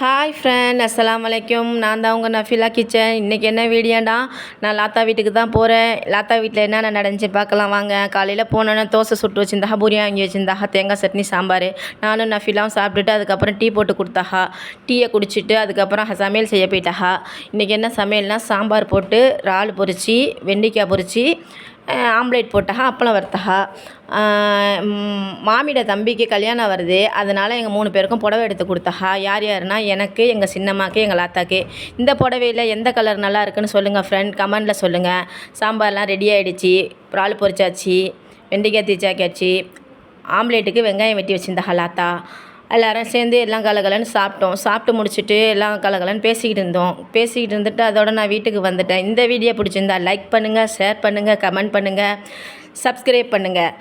Hi friend அஸ்லாம் வலைக்கும் நான் தான் உங்கள் நஃபிலா கிச்சன். இன்றைக்கி என்ன வீடியோடா நான் லாத்தா வீட்டுக்கு தான் போகிறேன் லாத்தா வீட்டில் என்னென்ன நடந்துச்சு பார்க்கலாம் வாங்க. காலையில் போனோன்னே தோசை சுட்டு வச்சிருந்தா பூரியா வாங்கி வச்சிருந்தா தேங்காய் சட்னி சாம்பார். நானும் நஃபிலாவும் சாப்பிட்டுட்டு அதுக்கப்புறம் டீ போட்டு கொடுத்தாஹா. டீயை குடிச்சிட்டு அதுக்கப்புறம் சமையல் செய்ய போயிட்டாஹா. இன்றைக்கி என்ன சமையல்னால் சாம்பார் போட்டு இறால் பொரிச்சு வெண்டைக்காய் பொரிச்சு ஆம்லேட் போட்டஹா அப்பளம் வறுத்தஹா. மாமியோட தம்பிக்கு கல்யாணம் வருது. அதனால் எங்கள் மூணு பேருக்கும் புடவை எடுத்து கொடுத்தஹா. யார் யாருன்னா எனக்கு எங்கள் சின்னம்மாக்கு எங்கள் லாத்தாக்கு. இந்த புடவையில் எந்த கலர் நல்லா இருக்குன்னு சொல்லுங்கள் ஃப்ரெண்ட் கமெண்டில் சொல்லுங்கள் சாம்பார்லாம் ரெடி ஆகிடுச்சி இறால் பொரிச்சாச்சு. வெண்டைக்காய் தீச்சாக்காச்சு ஆம்லேட்டுக்கு வெங்காயம் வெட்டி வச்சுருந்தா லாத்தா. எல்லாரும் சேர்ந்து எல்லாம் கலகலன்னு சாப்பிட்டோம். சாப்பிட்டு முடிச்சுட்டு எல்லாம் கலகலன்னு பேசிக்கிட்டு இருந்தோம். பேசிக்கிட்டு இருந்துட்டு அதோட நான் வீட்டுக்கு வந்துட்டேன். இந்த வீடியோ பிடிச்சிருந்தா லைக் பண்ணுங்கள் ஷேர் பண்ணுங்கள் கமெண்ட் பண்ணுங்கள் சப்ஸ்கிரைப் பண்ணுங்கள்